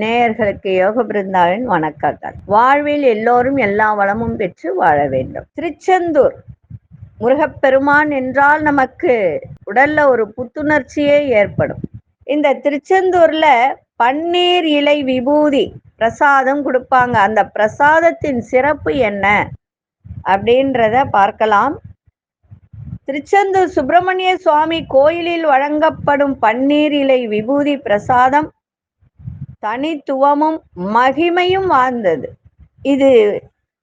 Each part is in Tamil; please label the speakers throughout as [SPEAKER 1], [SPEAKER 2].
[SPEAKER 1] நேயர்களுக்கு யோக பிருந்தாவின் வணக்கங்கள். வாழ்வில் எல்லோரும் எல்லா வளமும் பெற்று வாழ வேண்டும். திருச்செந்தூர் முருகப்பெருமான் என்றால் நமக்கு உடல்ல ஒரு புத்துணர்ச்சியே ஏற்படும். இந்த திருச்செந்தூர்ல பன்னீர் இலை விபூதி பிரசாதம் கொடுப்பாங்க. அந்த பிரசாதத்தின் சிறப்பு என்ன அப்படின்றத பார்க்கலாம். திருச்செந்தூர் சுப்பிரமணிய சுவாமி கோயிலில் வழங்கப்படும் பன்னீர் இலை விபூதி பிரசாதம் தனித்துவமும் மகிமையும் வாழ்ந்தது இது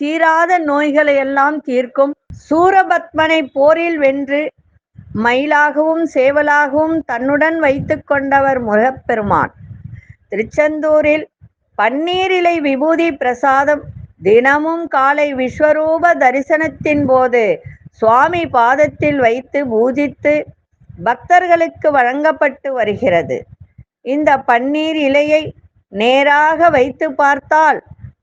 [SPEAKER 1] தீராத நோய்களை எல்லாம் தீர்க்கும். சூரபத்மனை போரில் வென்று மயிலாகவும் சேவலாகவும் தன்னுடன் வைத்து கொண்டவர் முருகப்பெருமான். திருச்செந்தூரில் பன்னீரிலை விபூதி பிரசாதம் தினமும் காலை விஸ்வரூப தரிசனத்தின் போது சுவாமி பாதத்தில் வைத்து பூஜித்து பக்தர்களுக்கு வழங்கப்பட்டு வருகிறது. இந்த பன்னீர் இலையை நேராக வைத்து பார்த்தால்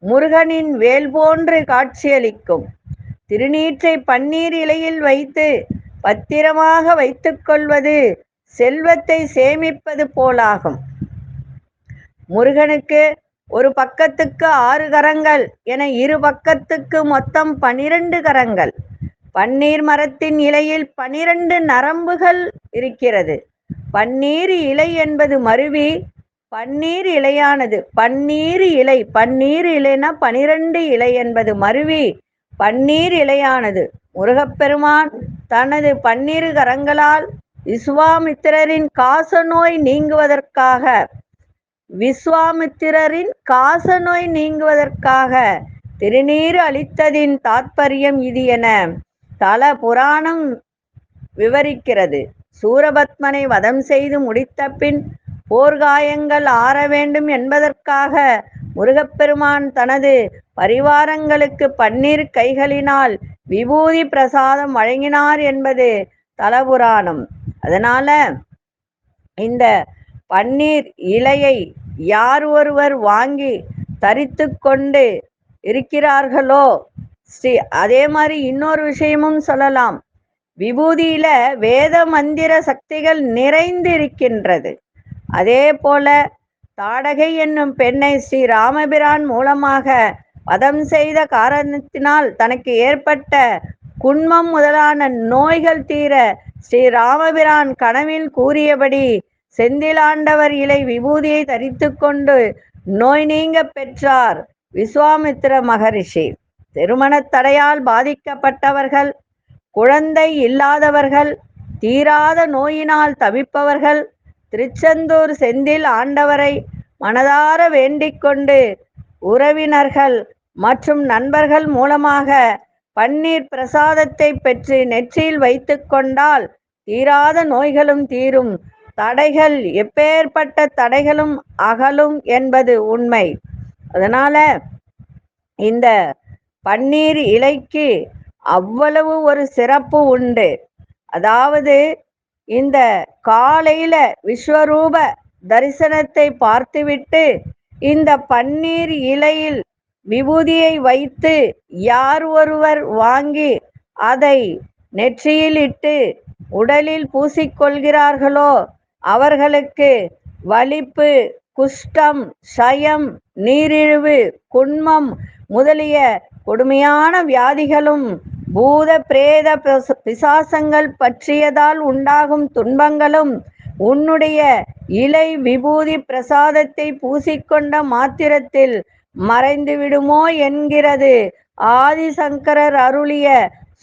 [SPEAKER 1] முருகனின் வேல் போன்று காட்சியளிக்கும். திருநீற்றை பன்னீர் இலையில் வைத்து பத்திரமாக வைத்துக்கொள்வது செல்வத்தை சேமிப்பது போலாகும். முருகனுக்கு ஒரு பக்கத்துக்கு ஆறு கரங்கள் என இரு பக்கத்துக்கு மொத்தம் பனிரெண்டு கரங்கள். பன்னீர் மரத்தின் இலையில் பனிரெண்டு நரம்புகள் இருக்கிறது. பன்னீர் இலை என்பது மருவி பன்னீர் இலையானது. பன்னீர் இலை பன்னீர் இலைனா பனிரெண்டு இலை என்பது மருவி பன்னீர் இலையானது. முருகப்பெருமான் தனது பன்னீர் கரங்களால் விஸ்வாமித்திரரின் காசநோய் நீங்குவதற்காக விஸ்வாமித்திரரின் காசநோய் நீங்குவதற்காக திருநீர் அளித்ததின் தாத்பரியம் இது என தல புராணம் விவரிக்கிறது. சூரபத்மனை வதம் செய்து முடித்த பின் போர்காயங்கள் ஆற வேண்டும் என்பதற்காக முருகப்பெருமான் தனது பரிவாரங்களுக்கு பன்னீர் கைகளினால் விபூதி பிரசாதம் வழங்கினார் என்பது தலபுராணம் அதனால இந்த பன்னீர் இலையை யார் ஒருவர் வாங்கி தரித்து கொண்டு இருக்கிறார்களோ ஸ்ரீ அதே மாதிரி இன்னொரு விஷயமும் சொல்லலாம். விபூதியில வேத மந்திர சக்திகள் நிறைந்து இருக்கின்றது அதே போல தாடகை என்னும் பெண்ணை ஸ்ரீ ராமபிரான் மூலமாக வதம் செய்த காரணத்தினால் தனக்கு ஏற்பட்ட குன்மம் முதலான நோய்கள் தீர ஸ்ரீ ராமபிரான் கனவில் கூறியபடி செந்திலாண்டவர் இலை விபூதியை தரித்து கொண்டு நோய் நீங்க பெற்றார் விஸ்வாமித்திர மகரிஷி. திருமணத் தடையால் பாதிக்கப்பட்டவர்கள் குழந்தை இல்லாதவர்கள் தீராத நோயினால் தவிப்பவர்கள் திருச்செந்தூர் செந்தில் ஆண்டவரை மனதார வேண்டிக்கொண்டு உறவினர்கள் மற்றும் நண்பர்கள் மூலமாக பன்னீர் பிரசாதத்தை பெற்று நெற்றியில் வைத்து கொண்டால் தீராத நோய்களும் தீரும். தடைகள் எப்பேற்பட்ட தடைகளும் அகலும் என்பது உண்மை. அதனால இந்த பன்னீர் இலைக்கு அவ்வளவு ஒரு சிறப்பு உண்டு. அதாவது இந்த காலையில விஸ்வரூப தரிசனத்தை பார்த்துவிட்டு இந்த பன்னீர் இலையில் விபூதியை வைத்து யார் ஒருவர் வாங்கி அதை நெற்றியில் இட்டு உடலில் பூசிக்கொள்கிறார்களோ அவர்களுக்கு வலிப்பு குஷ்டம் சயம் நீரிழிவு குன்மம் முதலிய கொடுமையான வியாதிகளும் பூத பிரேத பிசாசங்கள் பற்றியதால் உண்டாகும் துன்பங்களும் உன்னுடைய இலை விபூதி பிரசாதத்தை பூசிக்கொண்ட மாத்திரத்தில் மறைந்து விடுமோ என்கிறது. ஆதிசங்கரர் அருளிய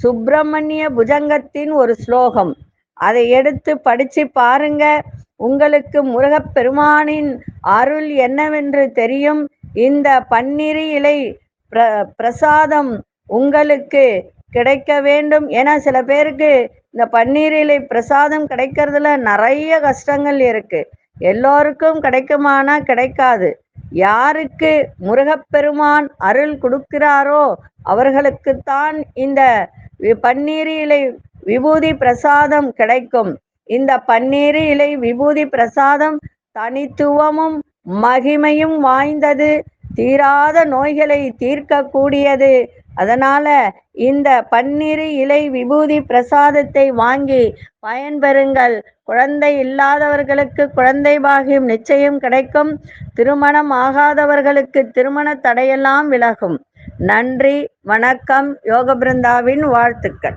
[SPEAKER 1] சுப்பிரமணிய புஜங்கத்தின் ஒரு ஸ்லோகம். அதை எடுத்து படிச்சு பாருங்க. உங்களுக்கு முருகப்பெருமானின் அருள் என்னவென்று தெரியும். இந்த பன்னிரு இலை பிர பிரசாதம் உங்களுக்கு கிடைக்க வேண்டும் ஏன்னா சில பேருக்கு இந்த பன்னீர் இலை பிரசாதம் கிடைக்கிறதுல நிறைய கஷ்டங்கள் இருக்கு. எல்லோருக்கும் கிடைக்குமானா கிடைக்காது. யாருக்கு முருகப்பெருமான் அருள் கொடுக்கிறாரோ அவர்களுக்குத்தான் இந்த வி- பன்னீர் இலை விபூதி பிரசாதம் கிடைக்கும். இந்த பன்னீர் இலை விபூதி பிரசாதம் தனித்துவமும் மகிமையும் வாய்ந்தது. தீராத நோய்களை தீர்க்கக்கூடியது. அதனால இந்த பன்னிரு இலை விபூதி பிரசாதத்தை வாங்கி பயன்பெறுங்கள். குழந்தை இல்லாதவர்களுக்கு குழந்தை பாகியம் நிச்சயம் கிடைக்கும். திருமணம் ஆகாதவர்களுக்கு திருமண தடையெல்லாம் விலகும். நன்றி வணக்கம் யோக பிருந்தாவின் வாழ்த்துக்கள்.